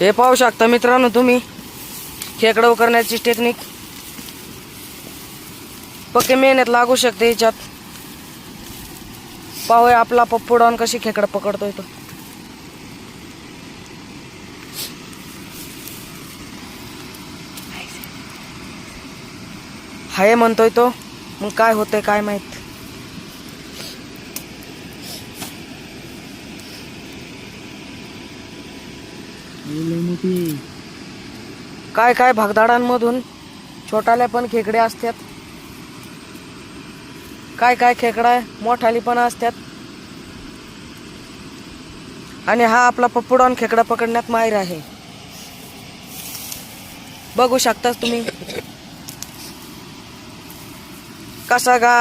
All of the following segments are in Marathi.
हे पाहू शकता मित्रांनो तुम्ही. खेकडं करण्याची टेक्निक पक्के मेहनत लागू शकते याच्यात. पाहूया आपला पप्पू डॉन कशी खेकडं पकडतोय तो. हाय म्हणतोय तो. मग काय होतंय काय माहीत. काय काय भागदाडांमधून छोटाल्या पण खेकडे असतात? काय काय खेकडा मोठाली पण असतात? आणि हा आपला पप्पुडॉन खेकडा पकडण्यात माहीर आहे. बघू शकताच तुम्ही. कसा गा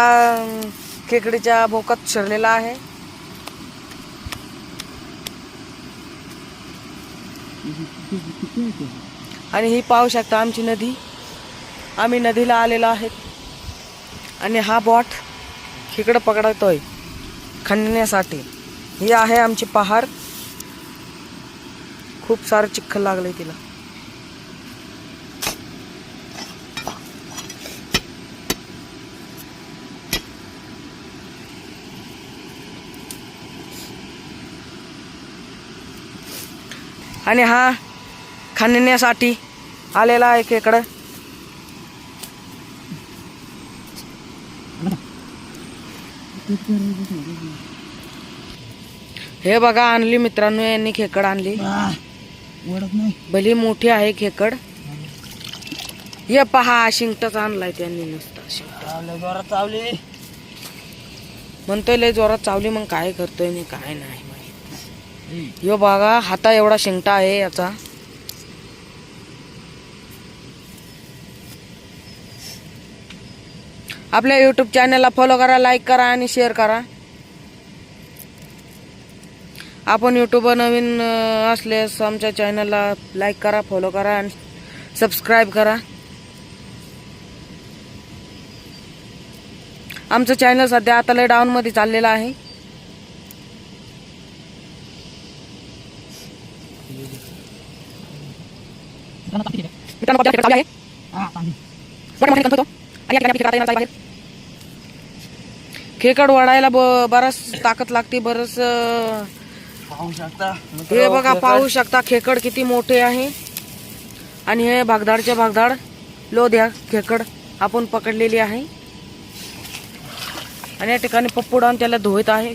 खेकडीच्या भोकात शिरलेला आहे. आणि ही पाहू शकता आमची नदी. आम्ही नदीला आलेलो आहेत. आणि हा बॉट खेकडं पकडतोय खणण्यासाठी. ही आहे आमची पहार खूप सारं चिखल लागलंय तिला. आणि हा खणण्यासाठी आलेला आहे खेकडं. हे बघा आणली मित्रांनो यांनी खेकड आणली. भली मोठी आहे खेकड. हे पहा शिंगटच आणलाय त्यांनी नुसता शिंगट. जोरात चावले. म्हणतोय लय जोरात चावली मग काय करतोय मी काय नाही. यो बघा हाता एवढा शिंगटा आहे याचा. आपल्या यूट्यूब चॅनलला फॉलो करा लाईक करा आणि शेअर करा. आपण यूट्यूबवर नवीन असल्यास आमच्या चॅनलला लाईक करा फॉलो करा आणि सबस्क्राईब करा. आमचं चॅनल सध्या आता लय डाऊनमध्ये चाललेलं आहे. मित्रांनो आहे खेकडं वाढायला ब- बरंच ताकद लागते बरंच पाहू शकता. हे बघा पाहू शकता खेकड किती मोठे आहे. आणि हे भागदाडचे भागदाड लोध्या खेकड. आपण पकडलेली आहे. आणि या ठिकाणी पप्पुडान त्याला धुवत आहे.